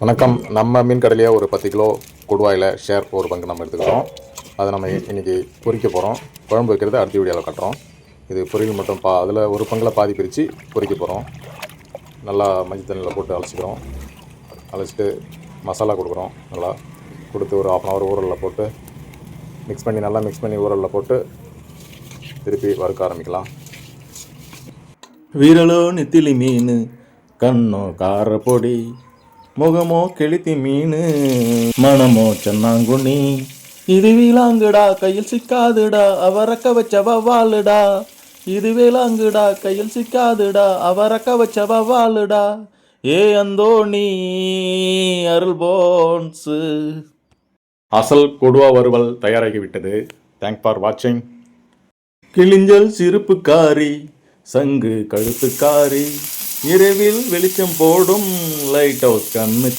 வணக்கம். நம்ம மீன் கடையிலேயே ஒரு பத்து கிலோ கொடுவாயில் ஷேர் ஒரு பங்கு நம்ம எடுத்துக்கிறோம் அதை நம்ம இன்றைக்கி பொறிக்க போகிறோம் குழம்பு வைக்கிறது அடுத்த வீடியோவில் கட்டுறோம். இது பொரியல் மட்டும் பா அதில் ஒரு பங்கில் பாதி பிரித்து பொறிக்க போகிறோம் நல்லா மஞ்சள் தண்ணியில் போட்டு அலசிக்கிறோம். அலசிட்டு மசாலா கொடுக்குறோம். நல்லா கொடுத்து ஒரு ஆஃப் அன் ஹவர் ஊரலில் போட்டு மிக்ஸ் பண்ணி நல்லா மிக்ஸ் பண்ணி ஊரலில் போட்டு திருப்பி வறுக்க ஆரம்பிக்கலாம். வீரலோ நெத்திலி மீன் கண்ணோ காரப்பொடி முகமோ கெளுத்தி மீன் மனமோ சென்னாங்குண்ணி. இது விலாங்குடா கையில் சிக்காதுடா அவரக்க வச்ச வவ்வாலுடா இது விலாங்குடா கையில் சிக்காதுடா அவரக்க வச்ச வவ்வாலுடா ஏ அந்தோணி அருள் போன்ஸு அசல் கொடுவா வறுவல் தயாராகி விட்டது தேங்க் ஃபார் வாட்சிங் கிளிஞ்சல் சிரிப்புக்காரி சங்கு கழுத்துக்காரி. இரவில் வெளிச்சம் போடும் லைட் ஹவுஸ் கண்ணு